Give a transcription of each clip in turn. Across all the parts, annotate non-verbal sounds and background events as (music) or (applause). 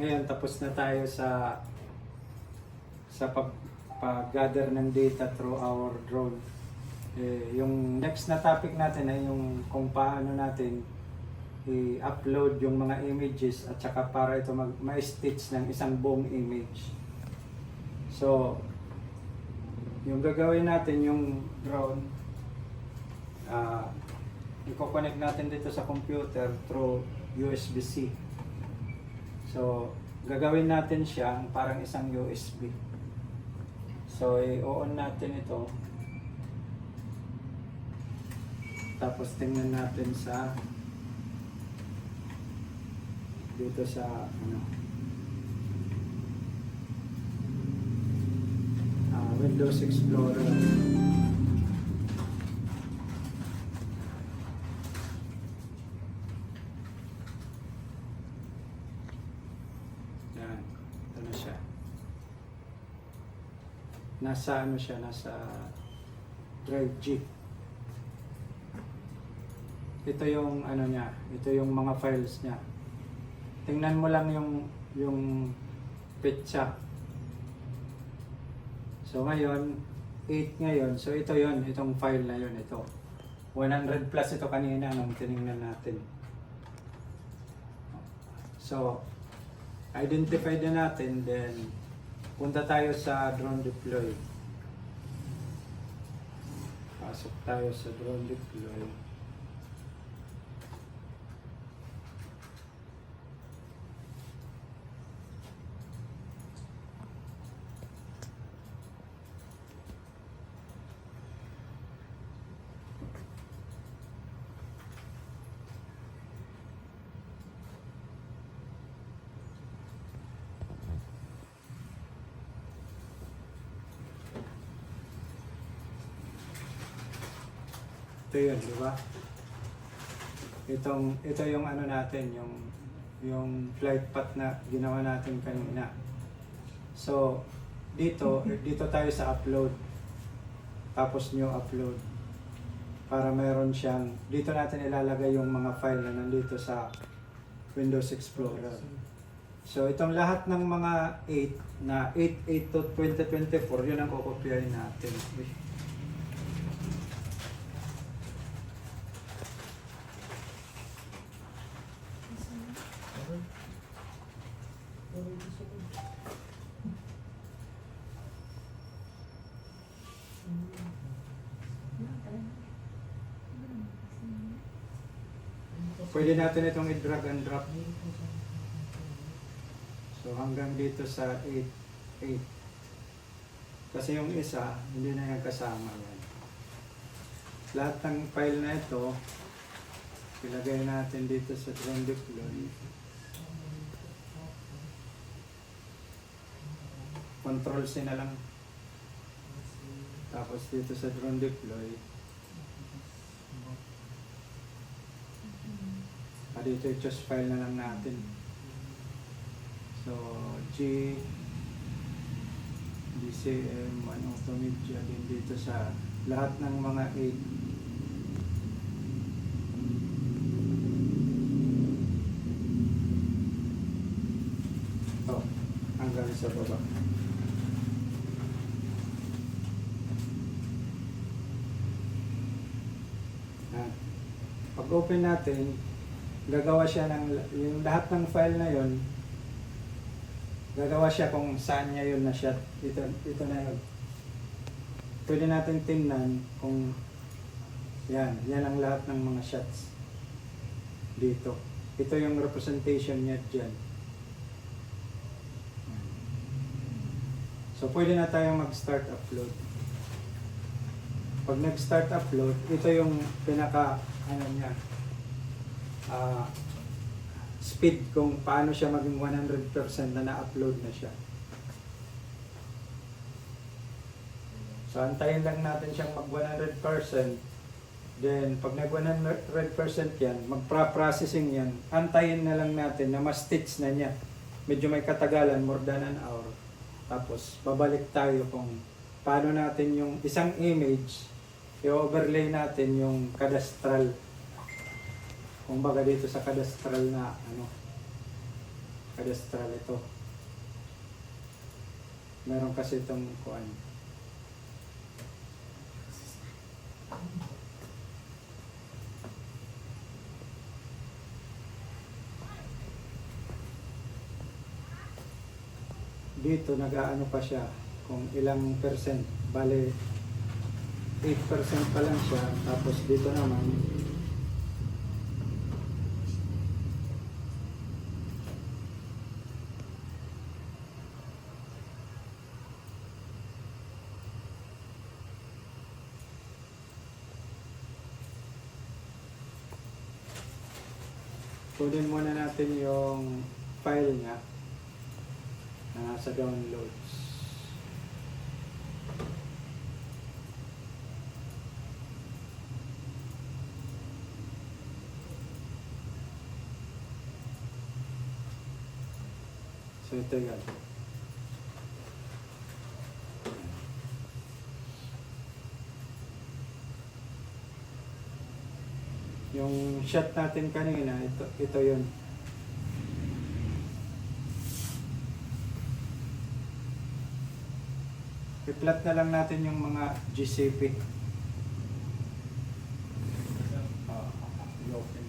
Ngayon, tapos na tayo sa sa pag, pag-gather ng data through our drone. Eh, yung next na topic natin ay yung kung paano natin i-upload yung mga images at saka para ito mag ma-stitch ng isang buong image. So, yung gagawin natin yung drone, ah, i-connect natin dito sa computer through USB-C. So, gagawin natin siya parang isang USB. So, i-on natin ito. Tapos tingnan natin sa dito sa ano ah, Windows Explorer. Yan. Ito na siya. Nasa ano siya, nasa Drive G. Ito yung ano niya, ito yung mga files niya. Tingnan mo lang yung yung petsa. So ngayon, 8 ngayon. So ito yon itong file na yon ito. 100 plus ito kanina nung tiningnan natin. So, identify na natin, then punta tayo sa drone deploy. Pasok tayo sa drone deploy. Ito yun, di ba? Itong, ito yung ano natin, yung yung flight path na ginawa natin kanina. So, dito, dito tayo sa upload. Tapos new upload. Para meron siyang, dito natin ilalagay yung mga file na nandito sa Windows Explorer. So, itong lahat ng mga 8 na 8, 8 to 2024, yun ang kukopyahin natin. Pwede natin itong i-drag and drop. So hanggang dito sa 8, 8. Kasi yung isa, hindi na yan kasama yan. Lahat ng file na ito, ilagay natin dito sa drone deploy. Control C na lang. Tapos dito sa drone deploy, Ah, dito i-choose file na lang natin. So, G, DCM, ano, Automedia din dito sa lahat ng mga 8. Ito, hanggang sa baba. Ah, Pag open natin, gagawa siya ng yung lahat ng file na yon gagawa siya kung saan niya yun na shot ito, ito na yun. Pwede natin tingnan kung yan, yan ang lahat ng mga shots dito. Ito yung representation niya dyan. So pwede na tayong mag start upload. Pag nag start upload ito yung pinaka ano niya ah, speed kung paano siya maging 100% na na-upload na siya. So, antayin lang natin siyang mag 100%. Then, pag nag 100% yan, magpa-processing yan, antayin na lang natin na ma-stitch na niya. Medyo may katagalan, more than an hour. Tapos, babalik tayo kung paano natin yung isang image, i-overlay natin yung cadastral kumbaga dito sa cadastral na ano cadastral ito. Meron kasi itong kuan. Dito nag-aano pa siya kung ilang percent. Bale, 8% pa lang siya. Tapos dito naman, kunin muna natin yung file niya na nasa downloads. So ito yan. Yung shot natin kanina, ito, ito yun. I-plot na lang natin yung mga GCP. Ah, i-open.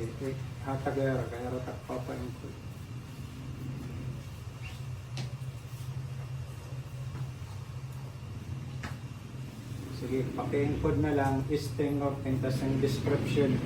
Sige, eh, hatagayara, kaya ratak papainput. Sige, paki-encode na lang, sting of tas yung description.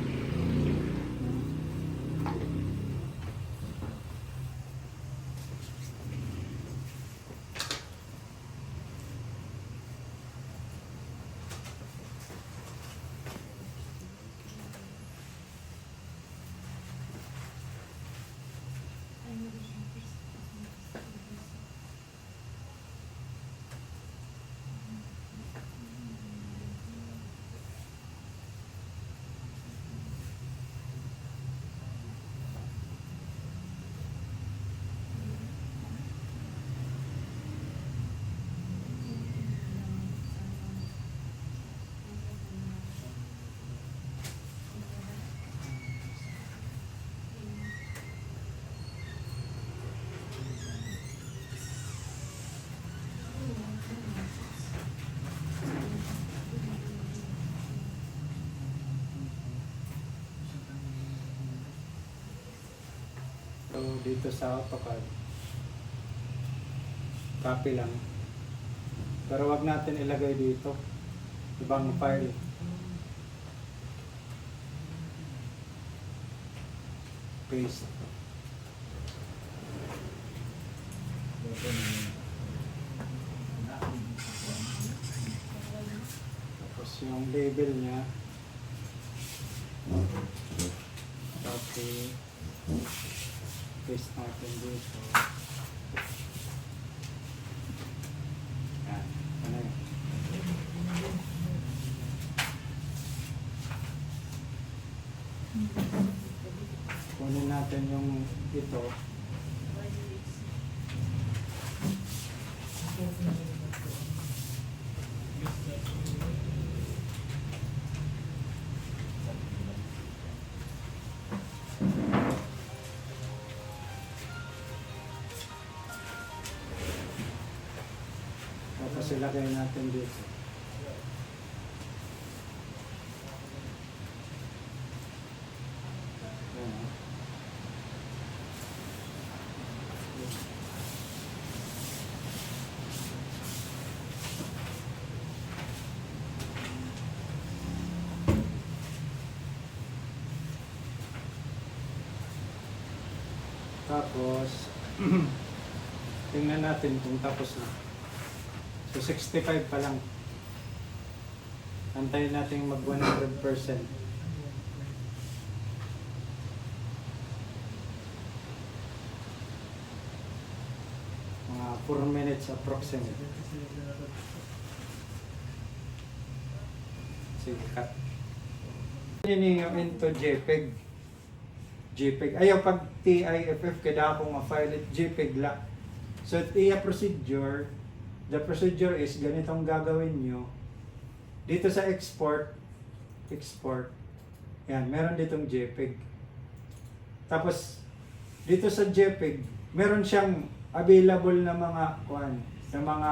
Dito sa AutoCAD, copy lang. Pero wag natin ilagay dito. Ibang file. Paste. Tapos yung label niya. Copy. Paste natin dito. Yan. Ano? Kunin natin yung ito. Tapos ilagay natin dito. Ayan. Tapos, (clears throat) tingnan natin kung tapos na. So 65 pa lang. Antayin natin mag 100%. 4 minutes approximately. Sige, cut. Ninyo into JPEG. JPEG. Ayaw pag TIFF, kada akong ma-file it JPEG la. So, TIA procedure, the procedure is ganitong gagawin nyo. Dito sa export, export, yan, meron ditong JPEG. Tapos, dito sa JPEG, meron siyang available na mga, kuan, na mga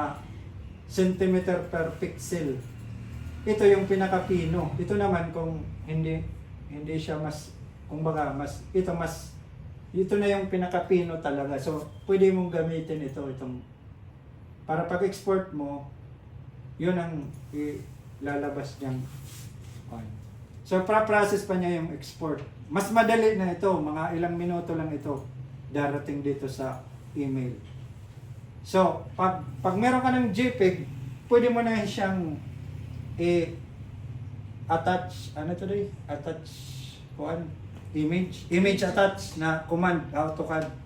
centimeter per pixel. Ito yung pinakapino. Ito naman kung hindi hindi siya mas kung baga mas ito mas ito na yung pinakapino talaga. So, pwede mong gamitin ito itong para pag-export mo, yun ang ilalabas niyang on. So, pra-process pa niya yung export. Mas madali na ito, mga ilang minuto lang ito darating dito sa email. So, pag, pag meron ka ng JPEG, pwede mo na siyang i attach, ano to day? Attach, kuan, image. Image attach na command, AutoCAD.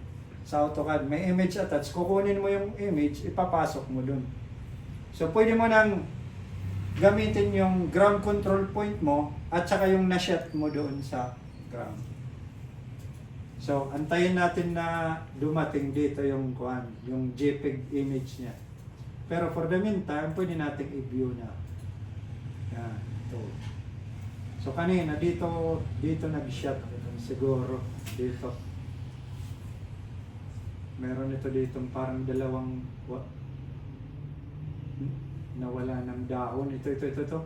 Sa AutoCAD, may image attach. Kukunin mo yung image, ipapasok mo dun. So, pwede mo nang gamitin yung ground control point mo at saka yung na-shot mo doon sa ground. So, antayin natin na dumating dito yung kuan, yung JPEG image niya. Pero for the meantime, pwede nating i-view na. Yan, ito. So kanina dito dito nag-shot siguro dito. Meron ito dito parang dalawang wa, nawala ng dahon. Ito, ito, ito, ito.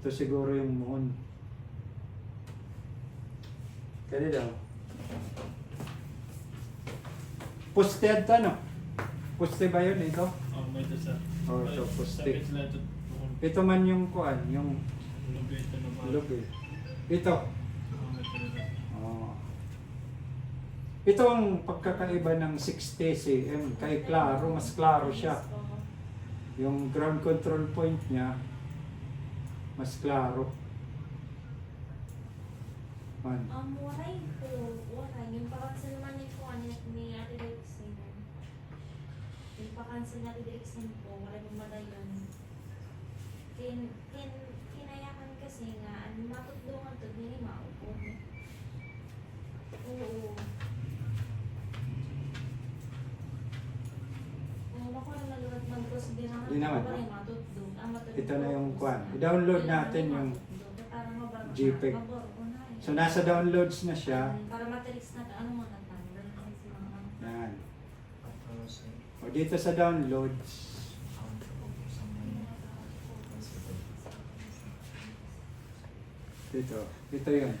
Ito siguro yung moon. Kaya daw. Posted ano? Poste ba yun ito? Oh, may ito sa... Oh, ito, na ito. Ito man yung kuan, yung Lubi ito Ito ang pagkakaiba ng 60 cm. Kay Claro, mas klaro siya. Yung ground control point niya, mas klaro. Man. Um, waray po, waray. Yung pa-cancel naman ni po, ano, ni Ate Dexin. Yung pa-cancel na Ate Dexin po, waray pong madayon. Kin, kin, kinayakan kasi nga, ano, matutulungan to, hindi maupo. Oo. Oo, ako na nalulat mag-proceed na Di naman. Ito na yung kwan. I-download natin yung JPEG. So nasa downloads na siya. Para matrix na ano mo na. Yan. O dito sa downloads, dito. Ito yun.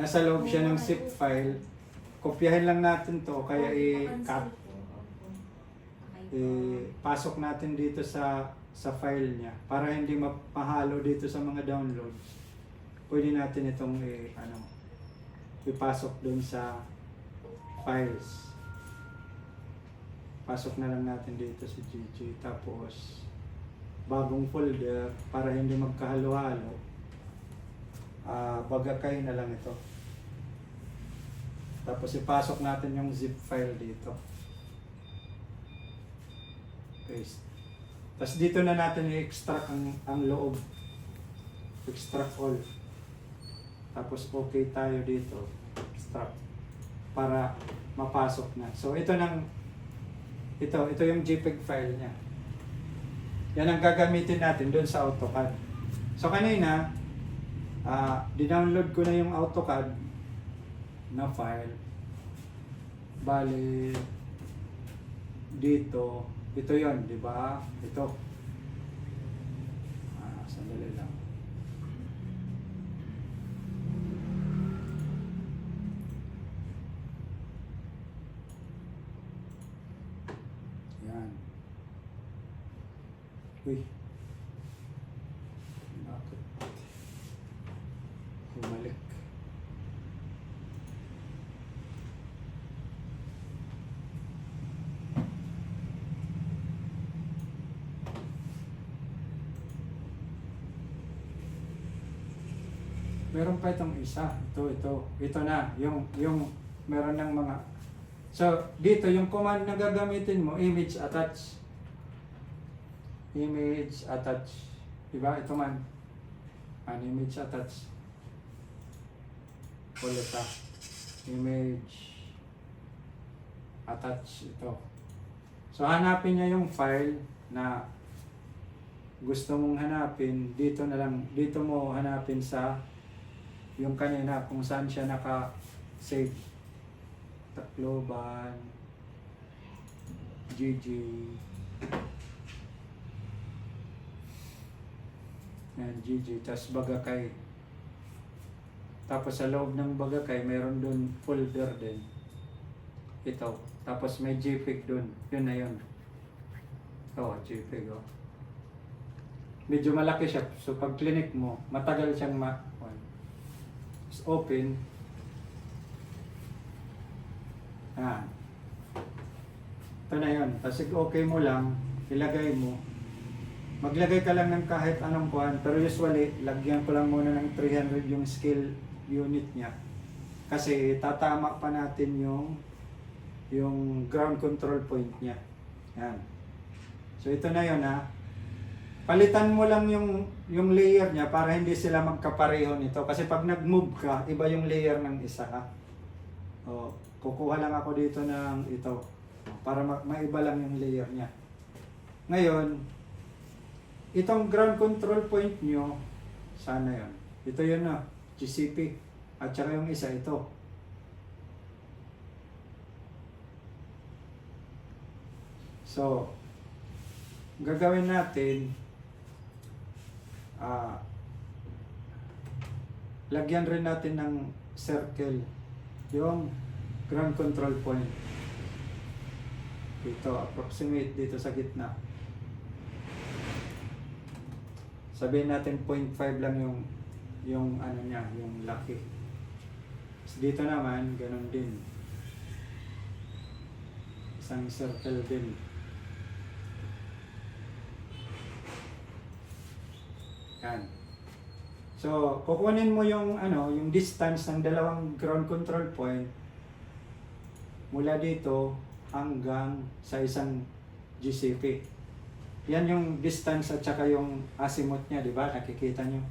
Nasa loob siya ng zip file. Kopyahin lang natin to kaya i-cut eh, pasok natin dito sa sa file niya para hindi mapahalo dito sa mga downloads. Pwede natin itong eh, ano ipasok doon sa files. Pasok na lang natin dito sa GG tapos bagong folder para hindi magkahalo-halo. Ah, bagakay na lang ito. Tapos ipasok natin yung zip file dito paste. Tapos dito na natin i-extract ang, ang loob. Extract all. Tapos okay tayo dito. Extract. Para mapasok na. So ito nang ito, ito yung JPEG file niya. Yan ang gagamitin natin doon sa AutoCAD. So kanina, ah di-download ko na yung AutoCAD na file. Bali, dito, ito yon di ba? Ito. Ah, sandali lang. Yan. Uy. Bakit? Bumalik. Meron pa itong isa. Ito, ito. Ito na. Yung, yung meron ng mga So, dito yung command na gagamitin mo, image attach. Image attach. Diba? Ito man. An image attach. Ulit ah. Image attach ito. So, hanapin niya yung file na gusto mong hanapin. Dito na lang, dito mo hanapin sa yung kanina kung saan siya naka-save. Tacloban, GG. Yan, GG. Tapos Bagakay. Tapos sa loob ng Bagakay, mayroon dun folder din. Ito. Tapos may JPEG dun. Yun na yun. Oo, JPEG oh. Medyo malaki siya. So pag clinic mo, matagal siyang ma... Tapos open. Ah. Ito na yun. Tapos okay mo lang, ilagay mo. Maglagay ka lang ng kahit anong kuhan, pero usually, lagyan ko lang muna ng 300 yung scale unit niya. Kasi tatama pa natin yung yung ground control point niya. Yan. So ito na yun ha. Palitan mo lang yung yung layer niya para hindi sila magkapareho nito. Kasi pag nag-move ka, iba yung layer ng isa ha. O, kukuha lang ako dito ng ito para ma- maiba lang yung layer niya. Ngayon, itong ground control point nyo, sana yon. Ito yun na, GCP. At saka yung isa, ito. So, gagawin natin, ah, lagyan rin natin ng circle yung ground control point. Dito, approximate dito sa gitna. Sabihin natin 0.5 lang yung yung ano niya, yung laki. Tapos dito naman, ganun din. Isang circle din. Yan. So, kukunin mo yung ano, yung distance ng dalawang ground control point mula dito hanggang sa isang GCP. Yan yung distance at saka yung azimuth niya, di ba? Nakikita nyo.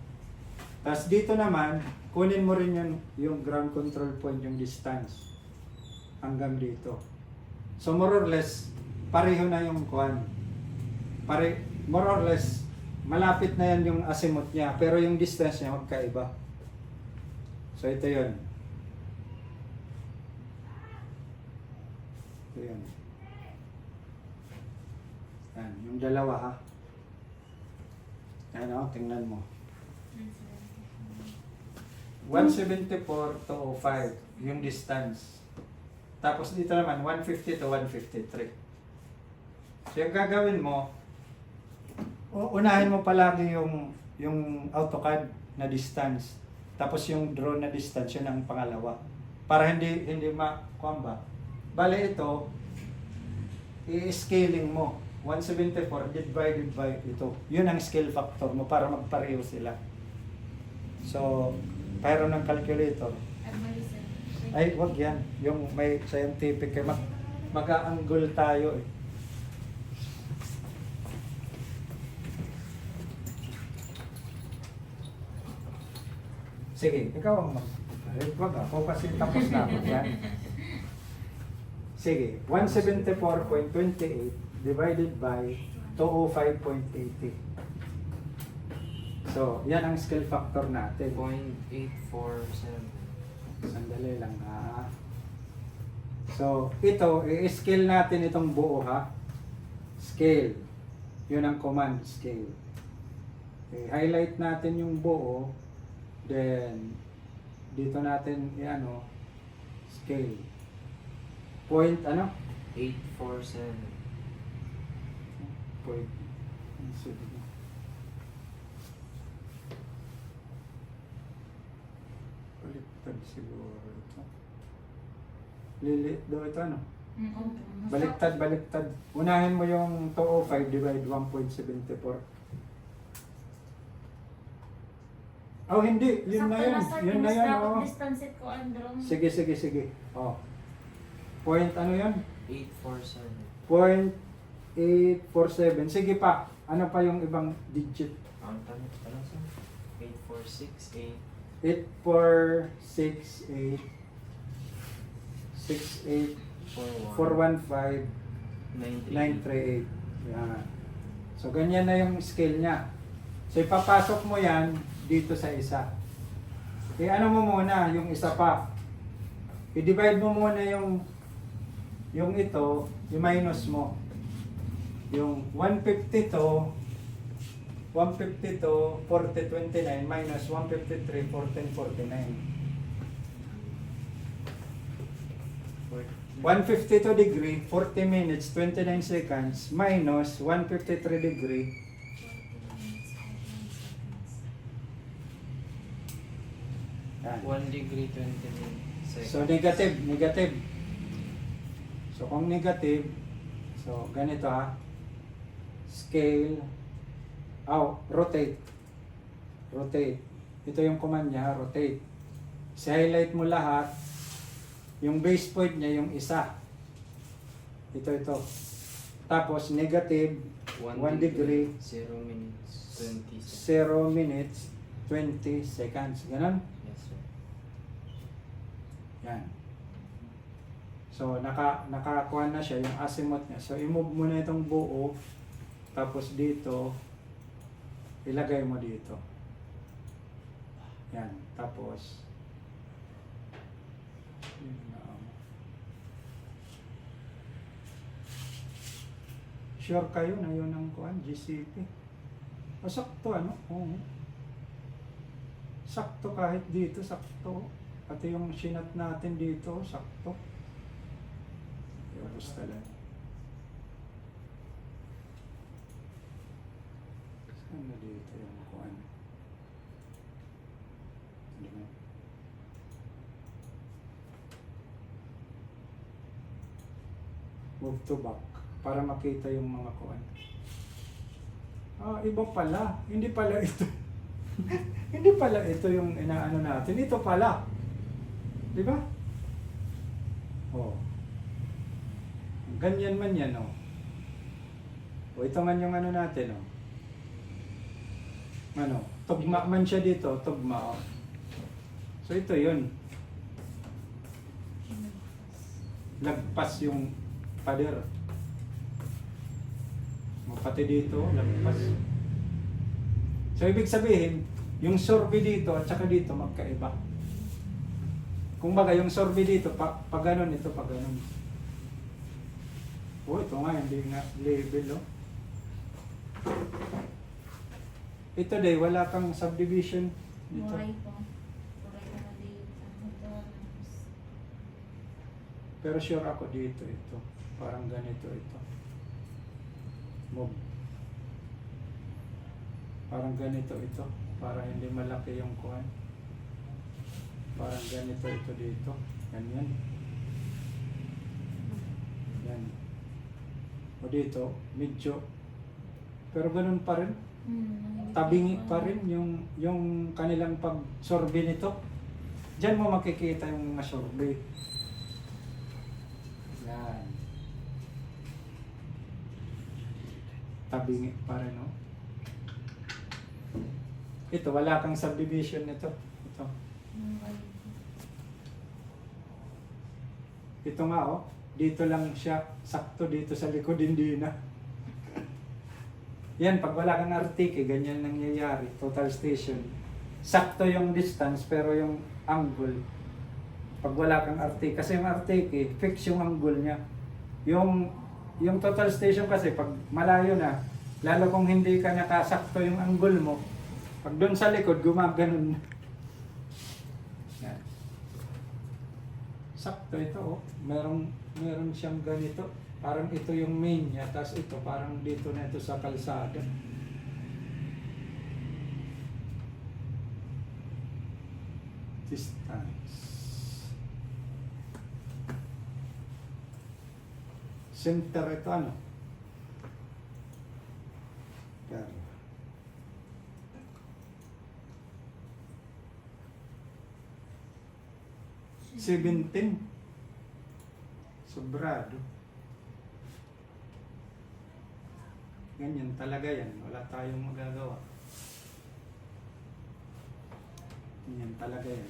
Tapos dito naman, kunin mo rin yung, yung ground control point, yung distance hanggang dito. So more or less, pareho na yung kuhan. Pare, more or less, malapit na yan yung azimuth niya, pero yung distance niya magkaiba. So ito yun. Ito yun. Yan, yung dalawa ha. Yan o, tingnan mo. 174 to 05, yung distance. Tapos dito naman, 150 to 153. So yung gagawin mo, unahin mo palagi yung, yung AutoCAD na distance. Tapos yung drone na distance, yun ang pangalawa. Para hindi, hindi ma, kuwan ba? Bale ito, i-scaling mo. 174 divided by ito. Yun ang scale factor mo para magpareho sila. So, pero ng calculator, ay, wag yan. Yung may scientific, eh, mag, mag-aanggol tayo eh. Sige, ikaw ang mag... Eh, wag ako kasi tapos na ako yan. Sige, 174.28 divided by 205.80. So, yan ang scale factor natin. 0.847. Sandali lang ha. So, ito, i-scale natin itong buo ha. Scale. Yun ang command, scale. I-highlight natin yung buo. Then, dito natin i-ano, scale. Point, ano? 847. Point. Baliktad siguro ito. Lilit daw ito, ano? Baliktad, baliktad. Unahin mo yung 205 divide 1.74. Oh, hindi. Yun na yun. Yun na yun. Oh. Distance it ko ang drone. Sige, sige, sige. Oh. Point ano yun? 847. Point 847. Sige pa. Ano pa yung ibang digit? Ang tanong tanong sa 8468 8468 68 41 415 938. 938. Yan. So, ganyan na yung scale niya. So, ipapasok mo yan dito sa isa. Eh, ano mo muna, yung isa pa. I-divide mo muna yung yung ito, yung minus mo. Yung 150 to 150 to 4029 minus 153 1449. 152 degree, 40 minutes, 29 seconds, minus 153 degree, 49 seconds. Yan. 1 degree 29 seconds. So negative, negative. So kung negative, so ganito ha. Scale, oh, rotate. Rotate. Ito yung command niya, rotate. Si-highlight mo lahat. Yung base point niya, yung isa. Ito, ito. Tapos negative, 1 degree, 0 minutes 20 seconds. 0 minutes, 20 seconds. Ganon? Yes, sir. Yan. So, naka, nakakuha na siya yung azimuth niya. So, i-move mo na itong buo. Tapos dito, ilagay mo dito. Yan. Tapos. Sure kayo na yun ang kuhan, GCP. O, sakto ano? Oo. Sakto kahit dito, sakto. Pati yung sinat natin dito, sakto. Gusto lang. Saan na dito yung kuhan? Ano ba? Move to back para makita yung mga kuhan. Ah, iba pala. Hindi pala ito. (laughs) Hindi pala ito yung inaano natin. Ito pala. Di ba? Oh. Ganyan man yan, oh. O ito man yung ano natin, oh. Ano, tugma man siya dito, tugma, oh. So ito yun. Lagpas yung pader. O, Pati dito, lagpas. So ibig sabihin, yung sorbe dito at saka dito magkaiba. Kung baga yung sorbe dito, pa, pa ganun ito, pa ganun. Oh, ito nga, hindi nga label, oh. Ito day, wala kang subdivision dito. Ito. Pero sure ako dito, ito. Parang ganito ito. Move. Parang ganito ito. Para hindi malaki yung kuhan. Parang ganito ito dito. Ganyan. Yan. O dito, medyo. Pero ganun pa rin. Hmm, Tabingi pa rin yung, yung kanilang pag-sorbe nito. Diyan mo makikita yung mga sorbe. Yan. Tabingi pa rin, no? Ito, wala kang subdivision nito. Ito. Ito nga, oh. Dito lang siya. Sakto dito sa likod, hindi na. (laughs) Yan, pag wala kang RTK, ganyan nangyayari. Total station. Sakto yung distance, pero yung angle, pag wala kang RTK, kasi yung RTK, fix yung angle niya. Yung yung total station kasi, pag malayo na, lalo kung hindi ka nakasakto yung angle mo, pag doon sa likod, gumaganon na. Sakto ito, oh. Merong, meron siyang ganito. Parang ito yung main niya, tapos ito, parang dito na ito sa kalsada. Distance. Center ito, ano? Pero, 17. Sobrado. Ganyan talaga yan. Wala tayong magagawa. Ganyan talaga yan.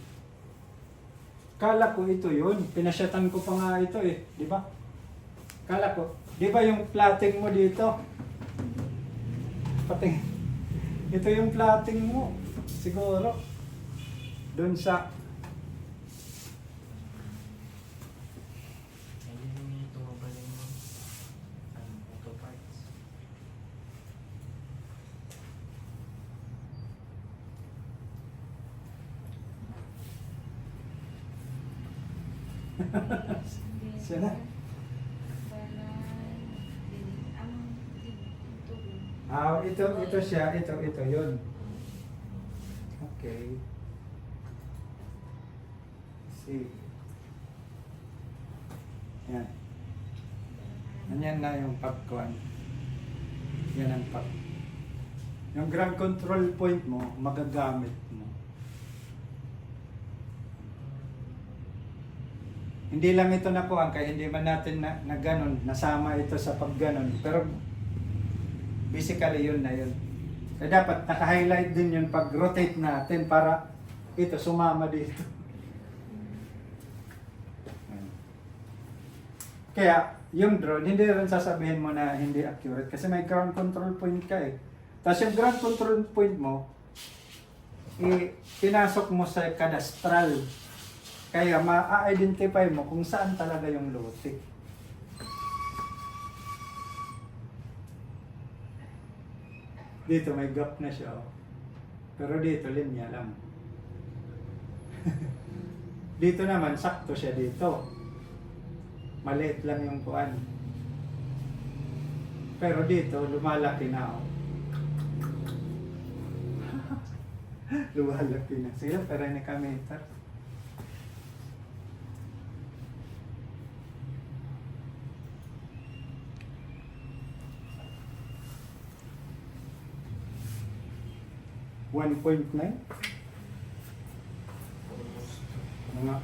Kala ko ito yun. Pinasyatan ko pa nga ito eh. Di ba? Kala ko. Di ba yung plating mo dito? Pating. (laughs) Ito yung plating mo. Siguro. Doon sa ito, ito siya, ito, ito, yun. Okay. See. Yan. Yan na yung popcorn. Yan ang pop. Yung ground control point mo, magagamit mo. Hindi lang ito nakuha, kaya hindi man natin na, na ganun, nasama ito sa pagganon. Pero basically yun na yun. Kaya dapat naka-highlight din yun pag rotate natin para ito sumama dito. Kaya yung drone, hindi rin sasabihin mo na hindi accurate kasi may ground control point ka eh. Tapos yung ground control point mo, eh, pinasok mo sa cadastral. Kaya ma-identify mo kung saan talaga yung lote. Dito may gap na siya. Oh. Pero dito linya lang. (laughs) dito naman, sakto siya dito. Maliit lang yung kuan. Pero dito, lumalaki na. Oh. (laughs) Lumalaki na. Sila, pero ni kami. 1.9? Mga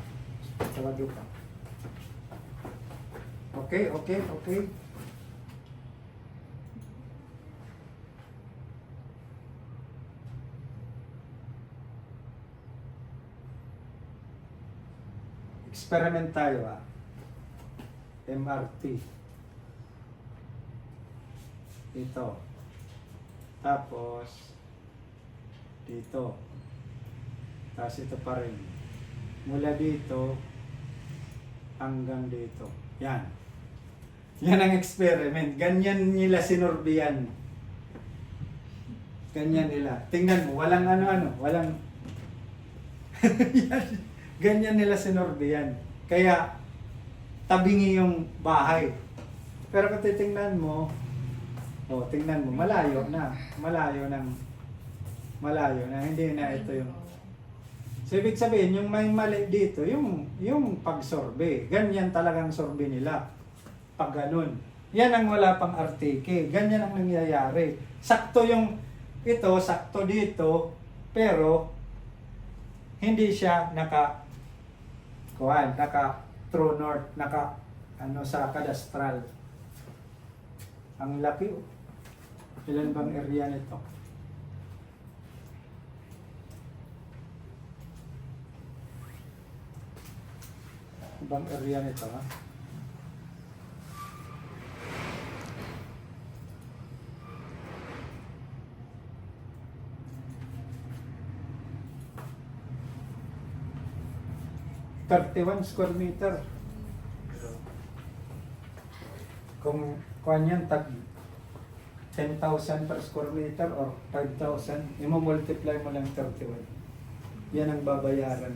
sarado ka. Okay, okay, okay. Experiment tayo ah. MRT. Ito. Tapos, dito. Tapos ito pa rin. Mula dito hanggang dito. Yan. Yan ang experiment. Ganyan nila sinurbiyan. Ganyan nila. Tingnan mo, walang ano-ano, walang... Yan. (laughs) Ganyan nila sinurbiyan. Kaya, tabingi yung bahay. Pero kung titingnan mo, oh, tingnan mo, malayo na. Malayo ng malayo na hindi na ito yung so ibig sabihin yung may mali dito yung yung pagsorbe. Ganyan talagang sorbe nila. Pag ganun. Yan ang wala pang artike ganyan ang nangyayari. Sakto yung ito sakto dito pero hindi siya naka kuhan naka true north naka ano sa kadastral. Ang laki oh. ilan bang area nito Ibang area nito ha. Thirty-one square meter. Kung kuhan yan, tag 10,000 per square meter or 5,000, imo-multiply mo lang 31. Yan ang babayaran.